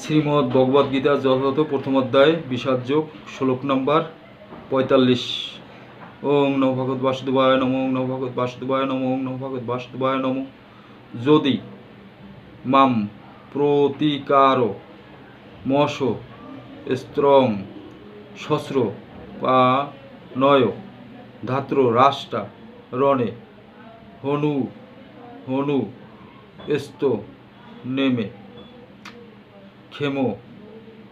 শ্রীমদ্ ভগবদ গীতা যথাযথ প্রথম অধ্যায় বিষাদযোগ শ্লোক নম্বর পঁয়তাল্লিশ। ওং নম ভগৎ বাসুদেবায় নম ওং নম ভগৎ বাসুদেবায় নম ওং নম ভগৎ বাসুদেবায় নম। যদি মাম প্রতিকার মশ স্ত্রং শস্র পা নয় ধাত্র রাষ্ট্রা রণে হনু হনু এস্ত নেমে। ক্ষেম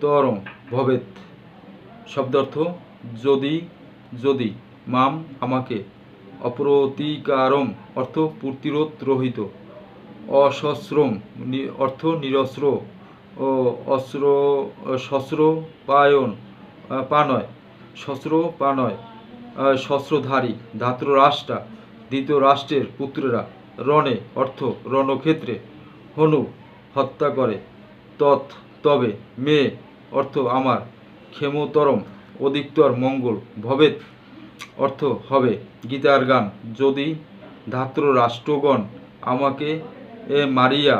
তরং ভবেত শব্দার্থ যদি যদি মাম আমাকে অপ্রতিকারম অর্থ প্রতিরোধ রহিত অসশ্রম অর্থ নিরস্ত্র ও অস্ত্র শস্ত্র পায়ন পানয় শস্ত্র পানয় আহ, শস্ত্রধারী ধাত্র রাষ্ট্রা দ্বিতীয় রাষ্ট্রের পুত্রেরা রণে অর্থ রণক্ষেত্রে হনু হত্যা করে তৎ তবে মে অর্থ আমার, ক্ষেমতরম অধিকতর মঙ্গল ভবেত অর্থ হবে। গীতার গান, যদি ধাত্র রাষ্ট্রগণ আমাকে এ মারিয়া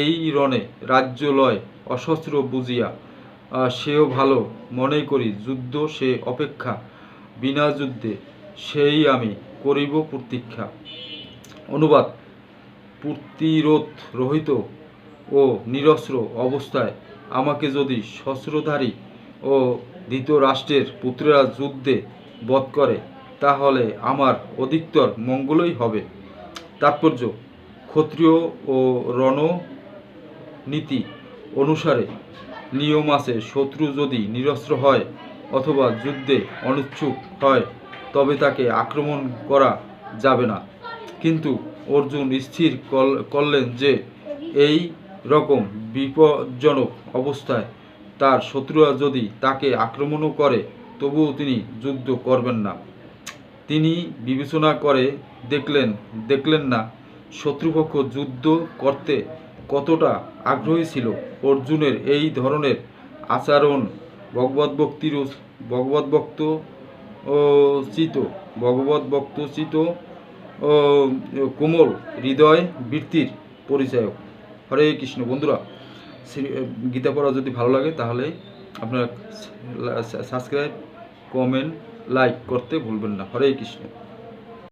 এই রণে রাজ্য লয় অশস্ত্র বুঝিয়া সেও ভালো মনে করি যুদ্ধ সে অপেক্ষা, বিনা যুদ্ধে সেই আমি করিব প্রতীক্ষা। অনুবাদ, প্রতিরোধ রহিত ও নিরস্ত্র অবস্থায় আমাকে যদি শস্ত্রধারী ও দ্বিতীয় রাষ্ট্রের পুত্রেরা যুদ্ধে বধ করে, তাহলে আমার অধিকতর মঙ্গলই হবে। তাৎপর্য, ক্ষত্রিয় ও রণনীতি অনুসারে নিয়ম আছে শত্রু যদি নিরস্ত্র হয় অথবা যুদ্ধে অনুচ্ছুক হয়, তবে তাকে আক্রমণ করা যাবে না। কিন্তু অর্জুন স্থির করলেন যে, এই রকম বিপজ্জনক অবস্থায় তার শত্রুরা যদি তাকে আক্রমণও করে, তবুও তিনি যুদ্ধ করবেন না। তিনি বিবেচনা করে দেখলেন দেখলেন না, শত্রুপক্ষ যুদ্ধ করতে কতটা আগ্রহী ছিল। অর্জুনের এই ধরনের আচরণ ভগবত ভক্তির ভগবত ভক্ত চিত, ভগবত ভক্ত চিত কোমল হৃদয় বৃত্তির পরিচায়ক। হরে কৃষ্ণ। বন্ধুরা গীতা পড়া যদি ভালো লাগে, তাহলে আপনারা সাবস্ক্রাইব, কমেন্ট, লাইক করতে ভুলবেন না। হরে কৃষ্ণ।